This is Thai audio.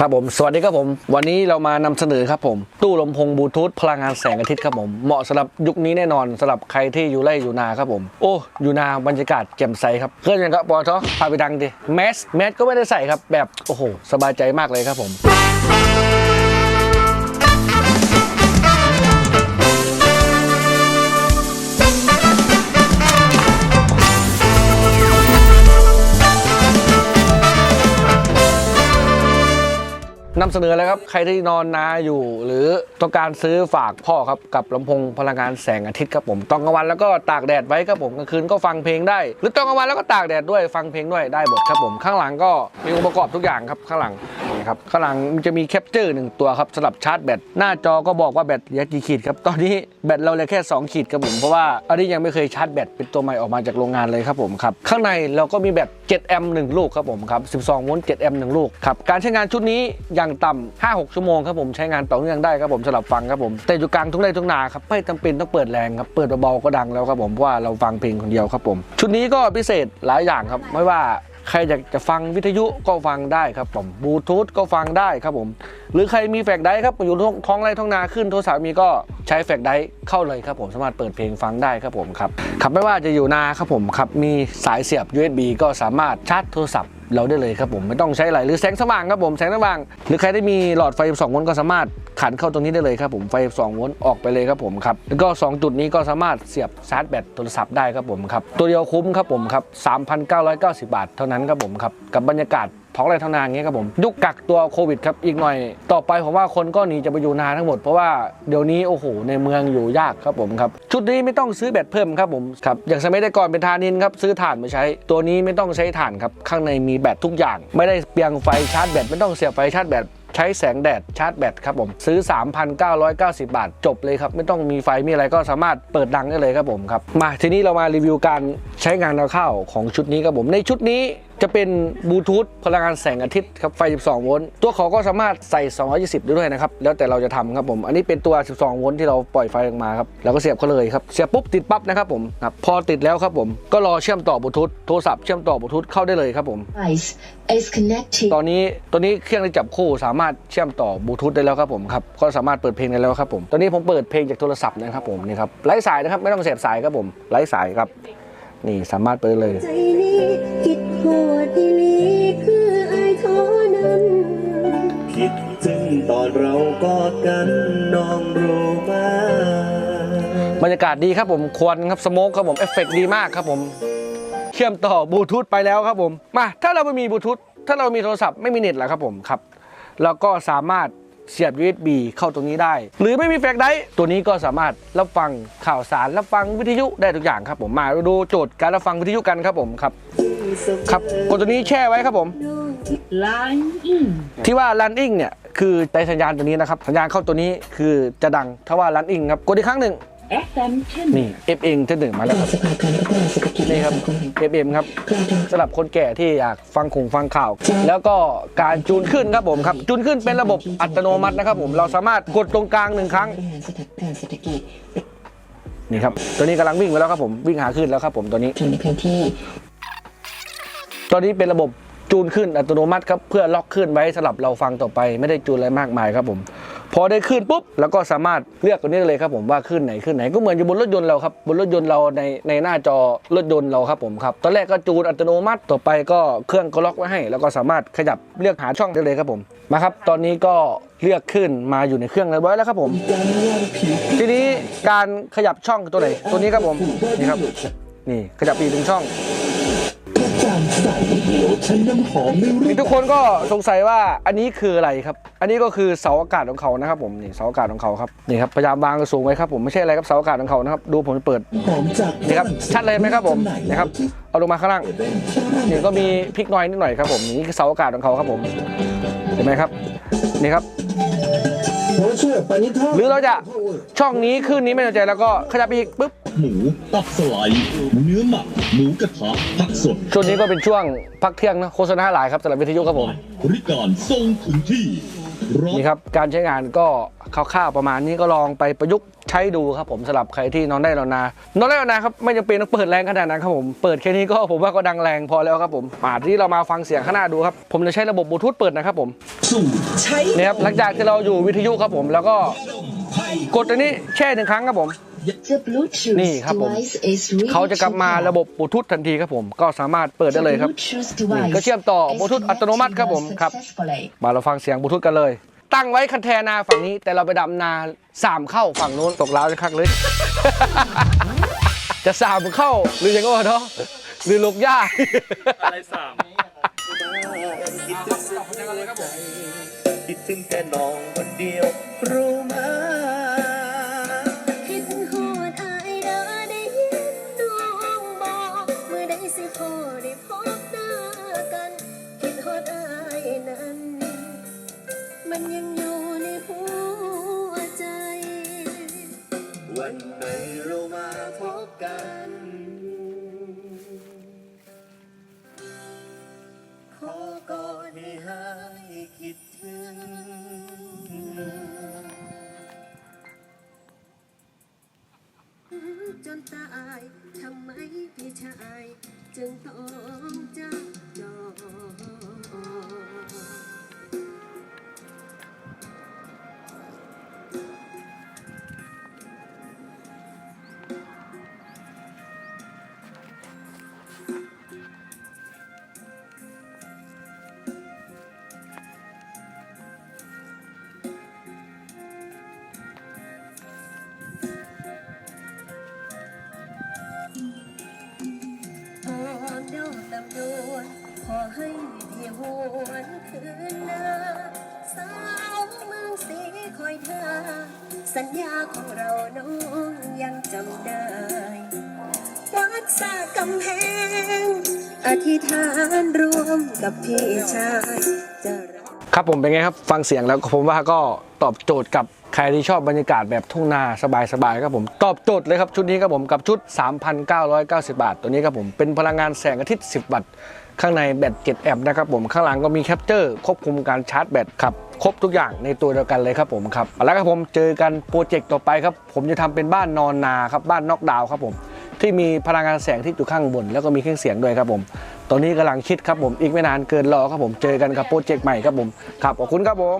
ครับผมสวัสดีครับผม วันนี้เรามานำเสนอครับผม ตู้ลำโพงบลูทูธพลังงานแสงอาทิตย์ครับผม เหมาะสำหรับยุคนี้แน่นอนสำหรับใครที่อยู่ไร่อยู่นาครับผม โอ้ อยู่นาบรรยากาศแจ่มใสครับเคลื่อนยังครับบอทอพาไปดังดิแมสแมสก็ไม่ได้ใส่ครับแบบ โอ้โห สบายใจมากเลยครับผม นำเสนอเลยครับ ใครที่นอนนาอยู่ หรือต้องการซื้อฝากพ่อครับกับลำโพงพลังงานแสงอาทิตย์ครับผมตอนกลางวันแล้วก็ตากแดดไว้ครับผมกลางคืนก็ฟังเพลงได้ หรือตอนกลางวันแล้วก็ตากแดดด้วยฟังเพลงด้วยได้หมดครับผมข้างหลังก็มีองค์ประกอบทุกอย่างครับข้างหลังนี่ครับข้างหลังจะมีแคปเจอร์หนึ่งตัวครับสำหรับชาร์จแบตหน้าจอก็บอกว่าแบตเหลือกี่ขีดครับตอนนี้แบตเราเหลือแค่ 2 ขีดครับผมเพราะว่าอันนี้ยังไม่เคยชาร์จแบตเป็นตัวใหม่ออกมาจากโรงงานเลยครับผมครับข้างในเราก็มีแบต 7 แอมป์1ลูกครับผมครับ 12 โวลต์ 7 แอมป์1ลูกครับ การใช้งานชุดนี้อย่างต่ำ 5-6 ชั่วโมงครับผม ใช้งานต่อเนื่องได้ครับผมสำหรับฟังครับผม แต่อยู่กลางทุ่งไร่ทุ่งนาครับ ไม่จำเป็นต้องเปิดแรงครับ เปิดเบาๆก็ดังแล้วครับผม เพราะว่าเราฟังเพลงคนเดียวครับผม ชุดนี้ก็พิเศษหลายอย่างครับ ไม่ว่า ใครอยากจะฟังวิทยุก็ฟังได้ครับผมบลูทูธก็ฟังได้ครับผม หรือใครมีแฟกได้ครับอยู่ท้องไร่ท้องนาขึ้นโทรศัพท์มีก็ใช้แฟกได้เข้าเลยครับผมสามารถเปิดเพลงฟังได้ครับผมครับครับไม่ว่าจะอยู่นาครับผมครับมีสายเสียบ USB ก็สามารถชาร์จโทรศัพท์ เราได้เลยครับผมไม่ต้องใช้อะไรหรือแสงสว่างครับผมแสงสว่าง หรือใครได้มีหลอดไฟ 2 โวลต์ก็สามารถขันเข้าตรงนี้ได้เลยครับผมไฟ 2 โวลต์ออกไปเลยครับผมครับแล้วก็ 2 จุดนี้ก็สามารถเสียบชาร์จแบตโทรศัพท์ได้ครับผมครับตัวเดียวคุ้มครับผมครับ3,990 บาทเท่านั้นครับผมครับกับบรรยากาศ ท้องไร่ท้องนาอย่างเงี้ยครับผมยุคกักตัวโควิดครับอีกหน่อย ต่อไปผมว่าคนก็หนีจะไปอยู่นาทั้งหมดเพราะว่าเดี๋ยวนี้โอ้โหในเมืองอยู่ยากครับผมครับชุดนี้ไม่ต้องซื้อแบตเพิ่มครับผมครับอย่างสมัยแต่ก่อนเป็นทานินครับซื้อถ่านมาใช้ ตัวนี้ไม่ต้องใช้ถ่านครับข้างในมีแบตทุกอย่าง ไม่ได้เปียงไฟชาร์จแบตไม่ต้องเสียบไฟชาร์จแบตใช้แสงแดดชาร์จแบตครับผมซื้อ 3,990 บาท จบเลยครับ ไม่ต้องมีไฟมีอะไรก็สามารถเปิดดังได้เลยครับผมครับมาทีนี้เรามารีวิวการใช้งานคร่าวๆของชุดนี้ครับผมในชุดนี้ จะเป็นบลูทูธพลังงานแสงอาทิตย์ครับไฟ 12 โวลต์ตัวเขาก็สามารถใส่ 220 ได้ด้วยนะครับ แล้วแต่เราจะทำครับผม อันนี้เป็นตัว 12 โวลต์ที่เราปล่อยไฟออกมาครับแล้วก็เสียบเขาเลยครับ เสียบปุ๊บติดปั๊บนะครับผมครับพอติดแล้วครับผม ก็รอเชื่อมต่อบลูทูธโทรศัพท์เชื่อมต่อบลูทูธเข้าได้เลยครับผม device is connected ตอนนี้ตัวนี้เครื่องที่จับคู่สามารถเชื่อมต่อบลูทูธได้แล้วครับผมครับก็สามารถเปิดเพลงได้แล้วครับผมตอนนี้ผมเปิดเพลงจากโทรศัพท์นะครับผมนี่ครับไร้สายนะครับไม่ต้องเสียบสายครับผมไร้สายครับ นี่สามารถเปิดเลย ใจนี้คิดโหดอีหลีคือไอ้เทอนั้น คิดถึงตอนเรากอดกันน้องรู้ไหมบรรยากาศดีครับผมควันครับสโมกครับผมเอฟเฟกต์ดีมากครับผมเชื่อมต่อบลูทูธไปแล้วครับผมมาถ้าเราไม่มีบลูทูธถ้าเรามีโทรศัพท์ไม่มีเน็ตแล้วครับผมครับเราก็สามารถ เสียบ USB เข้าตรงนี้ได้ หรือไม่มีแฟลชไดร์ตัวนี้ก็สามารถรับฟังข่าวสารรับฟังวิทยุได้ทุกอย่างครับผมมาดูโจทย์การรับฟังวิทยุกันครับผมครับครับกดตัวนี้แช่ไว้ครับผมที่ว่า running เนี่ยคือในสัญญาณตัวนี้นะครับสัญญาณเข้าตัวนี้คือจะดังถ้าว่า running ครับกดอีกครั้งหนึ่ง FM 10นี่ FM ที่หนึ่งมาแล้วครับสภาการพัฒนาเศรษฐกิจนี่ครับ FM ครับกลางทางสำหรับคนแก่ที่อยากฟังคงฟังข่าว แล้วก็การจูนขึ้นครับผมครับ จูนขึ้นเป็นระบบอัตโนมัตินะครับผมเราสามารถกดตรงกลางหนึ่งครั้งบริหารสถานการณ์เศรษฐกิจนี่ครับตัวนี้กำลังวิ่งไปแล้วครับผมวิ่งหาขึ้นแล้วครับผมตัวนี้ถึงในพื้นที่ตอนนี้เป็นระบบ จูนขึ้นอัตโนมัติครับเพื่อล็อกขึ้นไว้สำหรับเราฟังต่อไป ไม่ได้จูนอะไรมากมายครับผม พอได้ขึ้นปุ๊บแล้วก็สามารถเลือกตัวนี้ได้เลยครับผมว่าขึ้นไหนขึ้นไหนก็เหมือนอยู่บนรถยนต์เราครับบนรถยนต์เราในในหน้าจอรถยนต์เราครับผมครับตอนแรกก็จูนอัตโนมัติต่อไปก็เครื่องก็ล็อกไว้ให้ แล้วก็สามารถขยับเลือกหาช่องได้เลยครับผมมาครับ ตอนนี้ก็เลือกขึ้นมาอยู่ในเครื่องเรียบร้อยแล้วครับผม ทีนี้การขยับช่องตัวไหนตัวนี้ครับผมนี่ครับนี่ขยับปอีกหนึ่งช่อง เดียวฉันน้ำหอมไม่รู้มีทุกคนก็สงสัยว่าอันนี้คืออะไรครับ อันนี้ก็คือเสาอากาศของเขานะครับผมนี่เสาอากาศของเขาครับนี่ครับพยายามวางสูงไว้ครับผมไม่ใช่อะไรครับเสาอากาศของเขานะครับดูผมจะเปิดหอมจากนี่ครับชัดเลยไหมครับผมนี่ครับเอาลงมาข้างล่างนี่ก็มีพริกน้อยนิดหน่อยครับผมนี่คือเสาอากาศของเขาครับผมเห็นไหมครับนี่ครับหรือเราจะช่องนี้ขึ้นนี้ไม่สนใจแล้วก็ขยับไปอีกปุ๊บ หมูตับสไลด์เนื้อหมักหมูกระทะผักสดช่วงนี้ก็เป็นช่วงพักเที่ยงนะโฆษณาหลายครับสำหรับวิทยุครับผมบริการส่งถึงที่ร้อนนี่ครับการใช้งานก็คคร่าวๆประมาณนี้ก็ลองไปประยุกต์ใช้ดูครับผมสำหรับใครที่นอนได้นอนนานอนได้นอนนาครับไม่จำเป็นต้องเปิดแรงขนาดนั้นครับผมเปิดแค่นี้ก็ผมว่าก็ดังแรงพอแล้วครับผมมาที่เรามาฟังเสียงข้างหน้าดูครับผมจะใช้ระบบบลูทูธเปิดนะครับผมสู้เนี่ยครับหลังจากที่เราอยู่วิทยุครับผมแล้วก็กดอันนี้แช่หนึ่งครั้งครับผม The Bluetooth นี่ครับผม device is ready เขาจะกลับมาระบบบลูทูธทันทีครับผม ก็สามารถเปิดได้เลยครับ Bluetooth นี่ device ก็เชื่อมต่อบลูทูธ is อัตโนมัติครับผม connected ครับ successfully มาเราฟังเสียงบลูทูธกันเลย ตั้งไว้คันแทนาฝั่งนี้ แต่เราไปดำนาสามเข้าฝั่งนู้นตกล้าวจะคักเลย จะสามเข้าหรือยังไงวะเนาะหรือลูกย่าคิดถึงแต่น้องคนเดียวรู้ไหม มันยังอยู่ในหัวใจ วันไหนเรามาพบกัน สัญญาของเราน้องยังจำได้ วัดสากำแพง อธิษฐานรวมกับพี่ชายจะรัก ครับผมเป็นไงครับฟังเสียงแล้วผมว่าก็ตอบโจทย์กับใครที่ชอบบรรยากาศแบบทุ่งนาสบายๆครับผมตอบโจทย์เลยครับชุดนี้ครับผมกับชุด 3,990 บาท ตัวนี้ครับผมเป็นพลังงานแสงอาทิตย์ 10 วัตต์ข้างในแบต7แอมป์นะครับผมข้างหลังก็มีแคปเจอร์ควบคุมการชาร์จแบตครับ ครบทุกอย่างในตัวเดียวกันเลยครับผมครับเอาละครับผมเจอกันโปรเจกต์ต่อไปครับ ผมจะทำเป็นบ้านนอนนาครับบ้านนอกดาวครับผมที่มีพลังงานแสงที่อยู่ข้างบน แล้วก็มีเครื่องเสียงด้วยครับผม ตอนนี้กำลังคิดครับผมอีกไม่นานเกินรอครับผมเจอกันกับโปรเจกต์ใหม่ครับผมครับขอบคุณครับผม